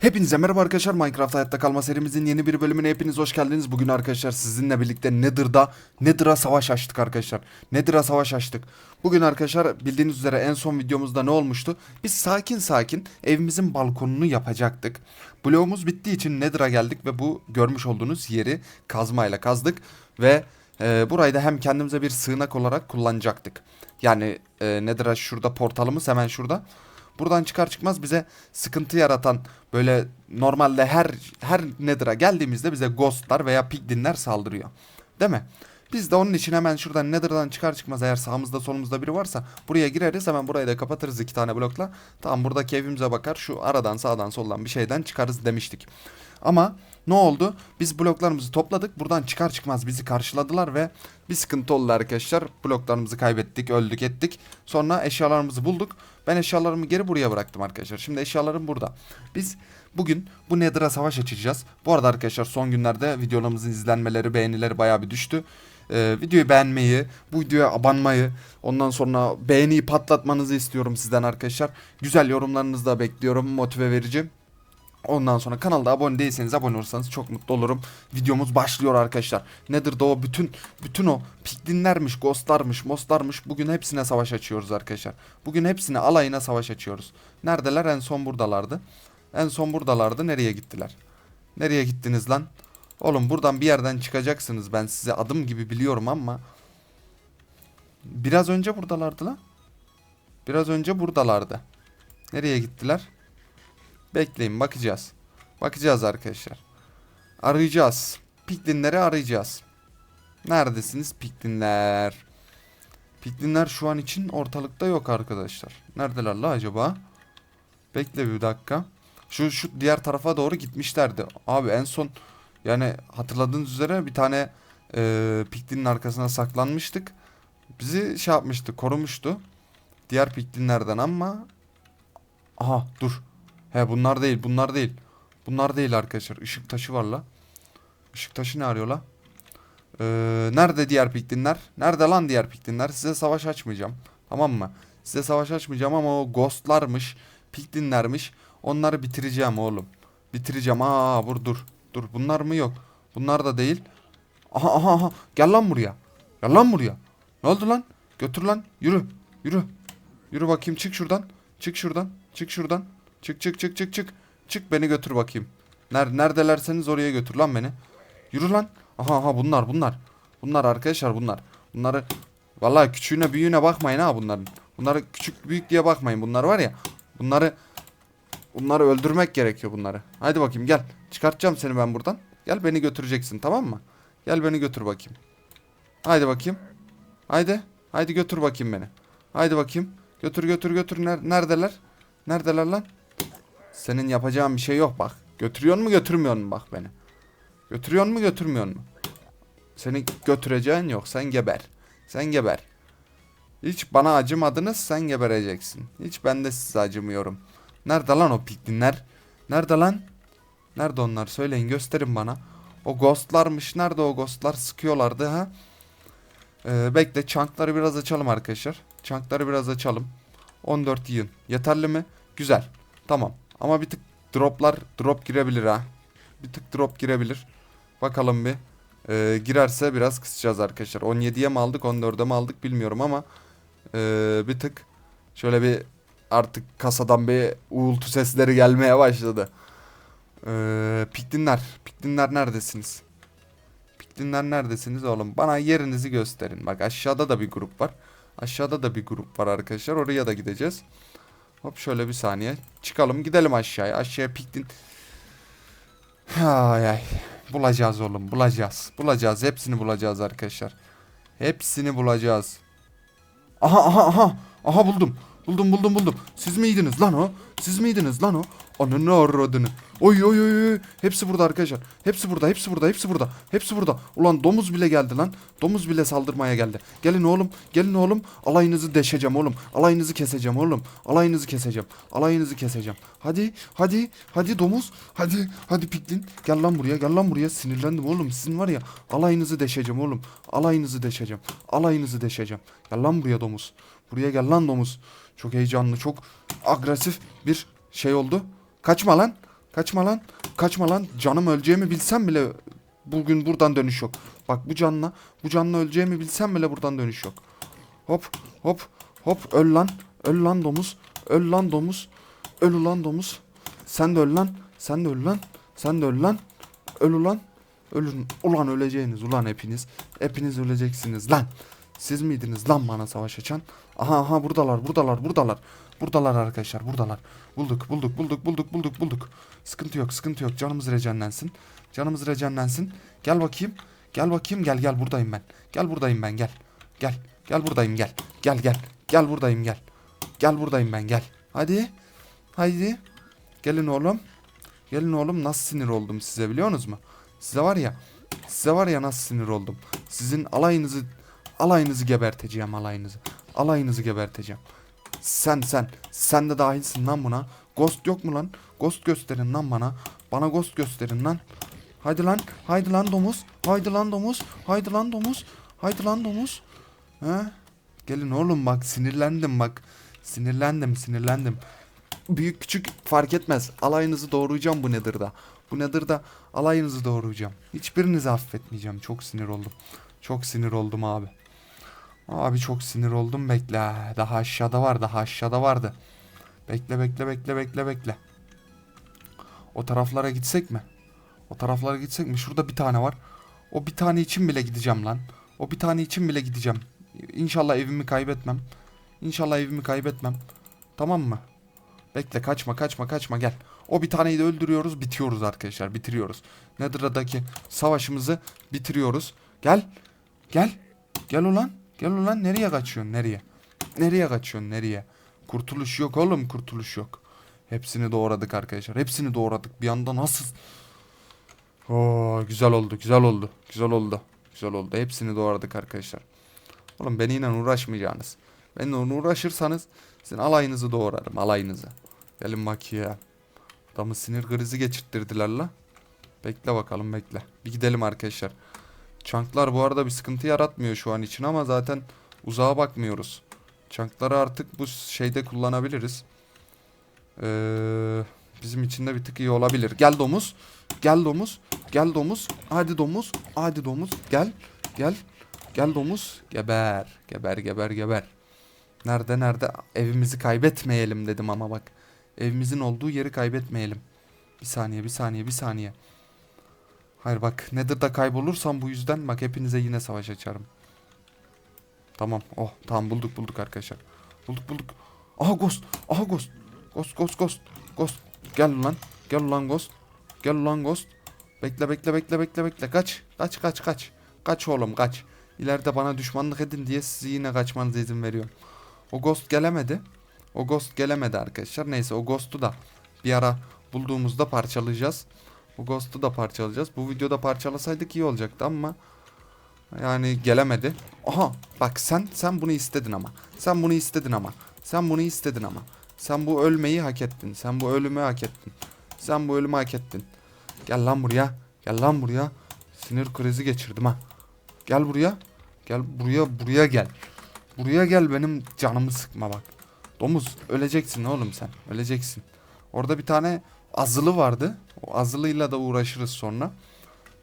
Hepinize merhaba arkadaşlar Minecraft Hayatta Kalma serimizin yeni bir bölümüne hepiniz hoş geldiniz. Bugün arkadaşlar sizinle birlikte Nether'da Nether'a savaş açtık arkadaşlar. Nether'a savaş açtık. Bugün arkadaşlar bildiğiniz üzere en son videomuzda ne olmuştu? Biz sakin sakin evimizin balkonunu yapacaktık. Bloğumuz bittiği için Nether'a geldik ve bu görmüş olduğunuz yeri kazmayla kazdık. Ve e, burayı da hem kendimize bir sığınak olarak kullanacaktık. Yani e, Nether'a şurada portalımız hemen şurada. Buradan çıkar çıkmaz bize sıkıntı yaratan böyle normalde her her Nether'a geldiğimizde bize ghostlar veya piglinler saldırıyor. Değil mi? Biz de onun için hemen şuradan Nether'dan çıkar çıkmaz eğer sağımızda solumuzda biri varsa buraya gireriz hemen burayı da kapatırız iki tane blokla. Tamam buradaki evimize bakar şu aradan sağdan soldan bir şeyden çıkarız demiştik. Ama ne oldu? Biz bloklarımızı topladık. Buradan çıkar çıkmaz bizi karşıladılar ve bir sıkıntı oldu arkadaşlar. Bloklarımızı kaybettik, öldük ettik. Sonra eşyalarımızı bulduk. Ben eşyalarımı geri buraya bıraktım arkadaşlar. Şimdi eşyalarım burada. Biz bugün bu Nether'a savaş açacağız. Bu arada arkadaşlar son günlerde videolarımızın izlenmeleri, beğenileri bayağı bir düştü. Ee, videoyu beğenmeyi, bu videoya abanmayı, ondan sonra beğeniyi patlatmanızı istiyorum sizden arkadaşlar. Güzel yorumlarınızı da bekliyorum, motive verici. Ondan sonra kanalda abone değilseniz abone olursanız çok mutlu olurum. Videomuz başlıyor arkadaşlar. Nedir de o bütün bütün o piklinlermiş, ghostlarmış, mostlarmış bugün hepsine savaş açıyoruz arkadaşlar. Bugün hepsine alayına savaş açıyoruz. Neredeler? En son buradalardı. En son buradalardı. Nereye gittiler? Nereye gittiniz lan? Oğlum buradan bir yerden çıkacaksınız. Ben size adım gibi biliyorum ama biraz önce buradalardı lan. Biraz önce buradalardı. Nereye gittiler? Bekleyin bakacağız. Bakacağız arkadaşlar. Arayacağız. Piklinleri arayacağız. Neredesiniz piklinler? Piklinler şu an için ortalıkta yok arkadaşlar. Neredeler la acaba? Bekle bir dakika. Şu şu diğer tarafa doğru gitmişlerdi. Abi en son yani hatırladığınız üzere bir tane e, piklinin arkasına saklanmıştık. Bizi şey yapmıştı, korumuştu. Diğer piklinlerden ama Aha dur. He bunlar değil bunlar değil. Bunlar değil arkadaşlar. Işık taşı var la. Işık taşı ne arıyor la? Ee, nerede diğer piklinler? Nerede lan diğer piklinler? Size savaş açmayacağım. Tamam mı? Size savaş açmayacağım ama o ghostlarmış. Piklinlermiş. Onları bitireceğim oğlum. Bitireceğim. Aa bur dur. Dur bunlar mı yok? Bunlar da değil. Aha aha aha. Gel lan buraya. Gel lan buraya. Ne oldu lan? Götür lan. Yürü. Yürü. Yürü bakayım çık şuradan. Çık şuradan. Çık şuradan. Çık çık çık çık çık. Çık beni götür bakayım. Ner neredelerseniz oraya götür lan beni. Yürü lan. Aha aha bunlar bunlar. Bunlar arkadaşlar bunlar. Bunları vallahi küçüğüne büyüğüne bakmayın ha bunların. Bunları küçük büyük diye bakmayın. Bunlar var ya. Bunları bunları öldürmek gerekiyor bunları. Haydi bakayım gel. Çıkartacağım seni ben buradan. Gel beni götüreceksin tamam mı? Gel beni götür bakayım. Haydi bakayım. Haydi. Haydi götür bakayım beni. Haydi bakayım. Götür götür götür. Ner- Neredeler? Neredeler lan? Senin yapacağın bir şey yok bak. Götürüyor mu götürmüyor mu bak beni. Götürüyor mu götürmüyor mu? Seni götüreceğin yok. Sen geber. Sen geber. Hiç bana acımadınız sen gebereceksin. Hiç ben de size acımıyorum. Nerede lan o piklinler? Nerede lan? Nerede onlar? Söyleyin gösterin bana. O ghostlarmış. Nerede o ghostlar? Sıkıyorlardı ha? Ee, bekle çankları biraz açalım arkadaşlar. Çankları biraz açalım. 14 yığın. Yeterli mi? Güzel. Tamam. Ama bir tık droplar drop girebilir ha. Bir tık drop girebilir. Bakalım bir. Ee, girerse biraz kısacağız arkadaşlar. 17'ye mi aldık 14'e mi aldık bilmiyorum ama ee, bir tık şöyle bir artık kasadan bir uğultu sesleri gelmeye başladı. Ee, piklinler. Piklinler neredesiniz? Piklinler neredesiniz oğlum? Bana yerinizi gösterin. Bak aşağıda da bir grup var. Aşağıda da bir grup var arkadaşlar. Oraya da gideceğiz. Hop şöyle bir saniye. Çıkalım gidelim aşağıya. Aşağıya piktin. Ay ay. Bulacağız oğlum bulacağız. Bulacağız. Hepsini bulacağız arkadaşlar. Hepsini bulacağız. Aha aha aha. Aha buldum. Buldum buldum buldum. Siz miydiniz lan o? Siz miydiniz lan o? Ananı avradını. Oy oy oy oy. Hepsi burada arkadaşlar. Hepsi burada, hepsi burada, hepsi burada. Hepsi burada. Ulan domuz bile geldi lan. Domuz bile saldırmaya geldi. Gelin oğlum, gelin oğlum. Alayınızı deşeceğim oğlum. Alayınızı keseceğim oğlum. Alayınızı keseceğim. Alayınızı keseceğim. Hadi, hadi, hadi domuz. Hadi, hadi piklin. Gel lan buraya, gel lan buraya. Sinirlendim oğlum. Sizin var ya alayınızı deşeceğim oğlum. Alayınızı deşeceğim. Alayınızı deşeceğim. Gel lan buraya domuz. Buraya gel lan domuz. Çok heyecanlı, çok agresif bir şey oldu. Kaçma lan. Kaçma lan. Kaçma lan. Canım öleceğimi bilsem bile bugün buradan dönüş yok. Bak bu canla bu canla öleceğimi bilsem bile buradan dönüş yok. Hop hop hop öl lan. Öl lan domuz. Öl lan domuz. Öl ulan domuz. Sen de öl lan. Sen de öl lan. Sen de öl lan. Öl ulan. Ölün. Ulan öleceğiniz ulan hepiniz. Hepiniz öleceksiniz lan. Siz miydiniz lan bana savaş açan? Aha aha buradalar buradalar buradalar. Buradalar arkadaşlar buradalar. Bulduk bulduk bulduk bulduk bulduk bulduk. Sıkıntı yok sıkıntı yok canımız recenlensin. Canımız recenlensin. Gel bakayım. Gel bakayım gel gel buradayım ben. Gel buradayım ben gel. Gel. Gel buradayım gel. Gel gel. Gel buradayım gel. Gel buradayım ben gel. Hadi. Haydi. Gelin oğlum. Gelin oğlum nasıl sinir oldum size biliyorsunuz mu? Size var ya. Size var ya nasıl sinir oldum. Sizin alayınızı alayınızı geberteceğim alayınızı. Alayınızı geberteceğim. Sen sen. Sen de dahilsin lan buna. Ghost yok mu lan? Ghost gösterin lan bana. Bana ghost gösterin lan. Haydi lan. Haydi lan domuz. Haydi lan domuz. Haydi lan domuz. Haydi lan domuz. He? Gelin oğlum bak sinirlendim bak. Sinirlendim sinirlendim. Büyük küçük fark etmez. Alayınızı doğrayacağım bu Nether'da. Bu Nether'da alayınızı doğrayacağım. Hiçbirinizi affetmeyeceğim. Çok sinir oldum. Çok sinir oldum abi. Abi çok sinir oldum. Bekle. Daha aşağıda var. Daha aşağıda vardı. Bekle bekle bekle bekle bekle. O taraflara gitsek mi? O taraflara gitsek mi? Şurada bir tane var. O bir tane için bile gideceğim lan. O bir tane için bile gideceğim. İnşallah evimi kaybetmem. İnşallah evimi kaybetmem. Tamam mı? Bekle kaçma kaçma kaçma gel. O bir taneyi de öldürüyoruz bitiriyoruz arkadaşlar bitiriyoruz. Nether'daki savaşımızı bitiriyoruz. Gel. Gel. Gel ulan. Gel ulan nereye kaçıyorsun nereye? Nereye kaçıyorsun nereye? Kurtuluş yok oğlum kurtuluş yok. Hepsini doğradık arkadaşlar. Hepsini doğradık. Bir anda nasıl? Oo, güzel oldu güzel oldu. Güzel oldu. Güzel oldu. Hepsini doğradık arkadaşlar. Oğlum benimle uğraşmayacaksınız. Benimle uğraşırsanız sizin alayınızı doğrarım alayınızı. Gelin bak ya. Adamı sinir krizi geçirttirdiler la. Bekle bakalım bekle. Bir gidelim arkadaşlar. Çanklar bu arada bir sıkıntı yaratmıyor şu an için ama zaten uzağa bakmıyoruz. Çankları artık bu şeyde kullanabiliriz. Ee, bizim için de bir tık iyi olabilir. Gel domuz. Gel domuz. Gel domuz. Hadi domuz. Hadi domuz. Gel. Gel. Gel domuz. Geber. Geber geber geber. Nerede nerede? Evimizi kaybetmeyelim dedim ama bak. Evimizin olduğu yeri kaybetmeyelim. Bir saniye bir saniye bir saniye. Hayır bak Nether'da kaybolursam bu yüzden bak hepinize yine savaş açarım. Tamam oh tamam bulduk bulduk arkadaşlar. Bulduk bulduk. Aha ghost. Aha ghost. Ghost ghost ghost. Ghost. Gel lan. Gel lan ghost. Gel lan ghost. Bekle bekle bekle bekle bekle. Kaç. Kaç kaç kaç. Kaç oğlum kaç. İleride bana düşmanlık edin diye sizi yine kaçmanıza izin veriyorum. O ghost gelemedi. O ghost gelemedi arkadaşlar. Neyse o ghost'u da bir ara bulduğumuzda parçalayacağız. O ghost'u da parçalayacağız. Bu videoda parçalasaydık iyi olacaktı ama yani gelemedi. Aha bak sen sen bunu istedin ama. Sen bunu istedin ama. Sen bunu istedin ama. Sen bu ölmeyi hak ettin. Sen bu ölümü hak ettin. Sen bu ölümü hak ettin. Gel lan buraya. Gel lan buraya. Sinir krizi geçirdim ha. Gel buraya. Gel buraya buraya gel. Buraya gel benim canımı sıkma bak. Domuz öleceksin oğlum sen. Öleceksin. Orada bir tane azılı vardı. O azılıyla da uğraşırız sonra.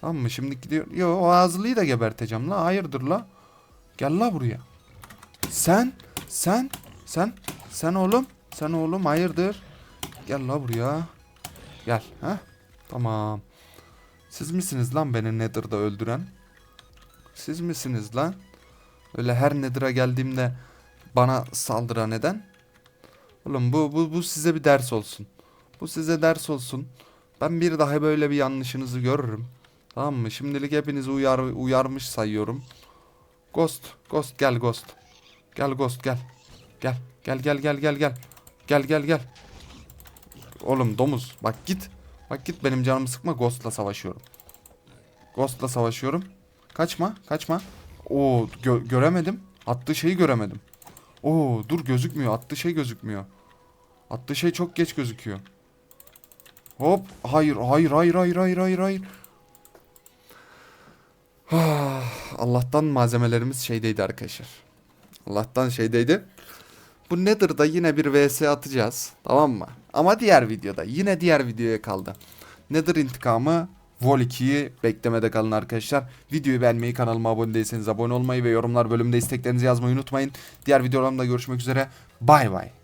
Tamam mı? Şimdi gidiyor. Yo o azılıyı da geberteceğim la. Hayırdır la? Gel la buraya. Sen, sen, sen, sen oğlum. Sen oğlum hayırdır? Gel la buraya. Gel. ha? Tamam. Siz misiniz lan beni Nether'da öldüren? Siz misiniz lan? Öyle her Nether'a geldiğimde bana saldıran neden? Oğlum bu, bu, bu size bir ders olsun. Bu size ders olsun. Ben bir daha böyle bir yanlışınızı görürüm. Tamam mı? Şimdilik hepinizi uyar, uyarmış sayıyorum. Ghost, Ghost gel Ghost. Gel Ghost gel. Gel, gel gel gel gel gel. Gel gel gel. Oğlum domuz bak git. Bak git benim canımı sıkma Ghost'la savaşıyorum. Ghost'la savaşıyorum. Kaçma, kaçma. Oo gö- göremedim. Attığı şeyi göremedim. Oo dur gözükmüyor. Attığı şey gözükmüyor. Attığı şey çok geç gözüküyor. Hop. Hayır, hayır, hayır, hayır, hayır, hayır, hayır. Ah, Allah'tan malzemelerimiz şeydeydi arkadaşlar. Allah'tan şeydeydi. Bu Nether'da yine bir vs atacağız. Tamam mı? Ama diğer videoda. Yine diğer videoya kaldı. Nether intikamı Vol 2'yi beklemede kalın arkadaşlar. Videoyu beğenmeyi, kanalıma abone değilseniz abone olmayı ve yorumlar bölümünde isteklerinizi yazmayı unutmayın. Diğer videolarımda görüşmek üzere. Bay bay.